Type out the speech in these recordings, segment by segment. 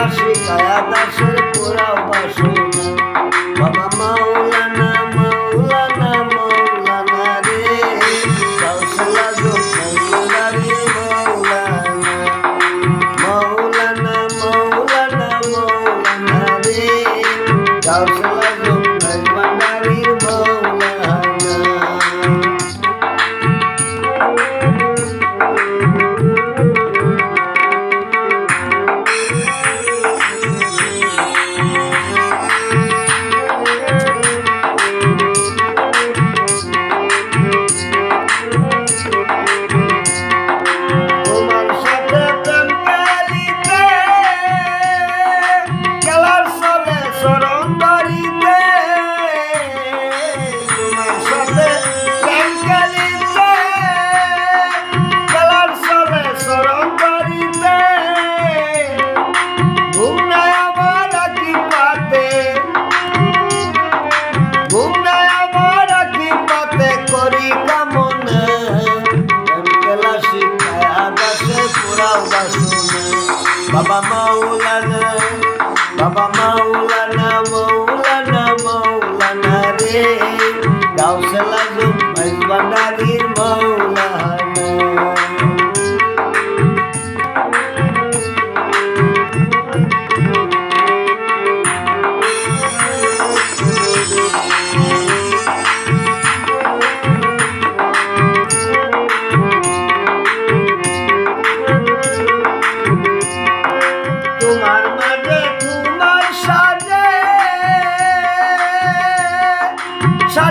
রাশি কায়া দাসের পোড়া বাসু বাবা মাওলানা মাওলানা মাওলানা রে। কৌশলা মাওলানা রে, মাওলানা। মাওলানা মাওলানা মাওলানা রে। কৌশলা মাওলানা মাওলানা মাওলানা রে গাউসেল আজম ভাই ভান্ডারি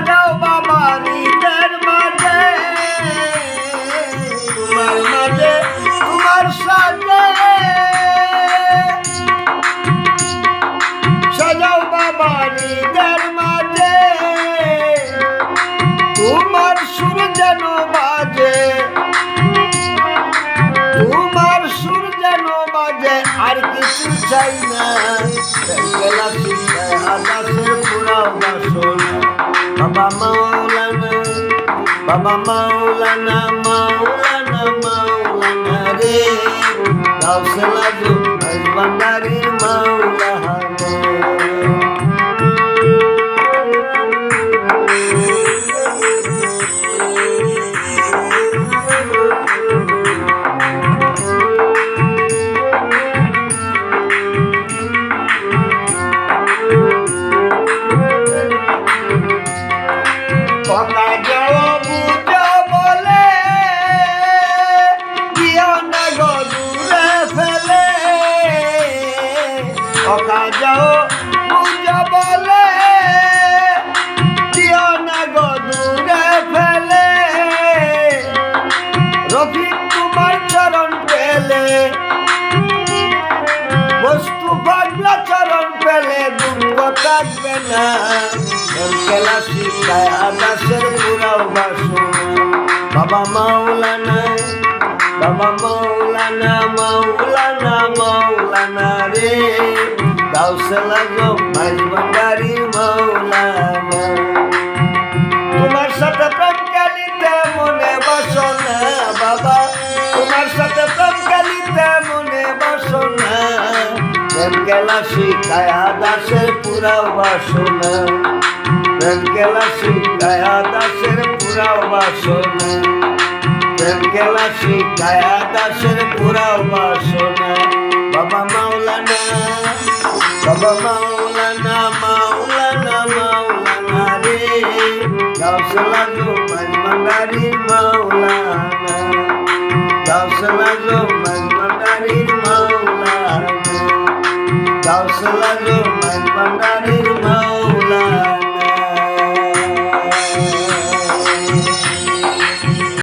সাজাও বাবা হৃদের মাঝে। তোমার মাঝে তোমার সাজে সাজাও বাবা হৃদের মাঝে। তোমার সুর যেন বাজে। তোমার সুর যেন বাজে, আর কিছু চাই না। বাবা মাওলানা কথা যাও বুঝো বলে। দিও না গো দূরে ফেলে। কথা যাও বুঝো বলে। দিও না গো দূরে ফেলে। রফিক তোমার চরণ পেলে। বস্তু পাগলা চরণ পেলে, দুঃখ থাকবে না। খেলা শিখায় আকাশের পুরাও বাসনা। বাবা মাওলানা বাবা মাওলানা মাওলানা মাওলানা রে। গাউসলা গো মাইজ ভান্ডারি মাওলানা। তোমার সাথে প্রেম কালিতে মনে বাসনা, বাবা। তোমার সাথে প্রেম মনে বাসনা। প্রেম গেলা শিখায়া দাসের পুরাও বাসনা। প্রেম গেলা শিখায়া দাসের পুরাও বাসনা প্রেম গেলা শিখায়া দাসের পুরাও বাসনা বাবা মাওলানা বাবা মাওলানা মাওলানা মাওলানা রে। গাউসলা জুমাইজ বান্ডারির মাওলানা। গাউসলা জুমাইজ বান্ডারির মাওলানা। গাউসলা জুমাইজ বান্ডারির মাওলানা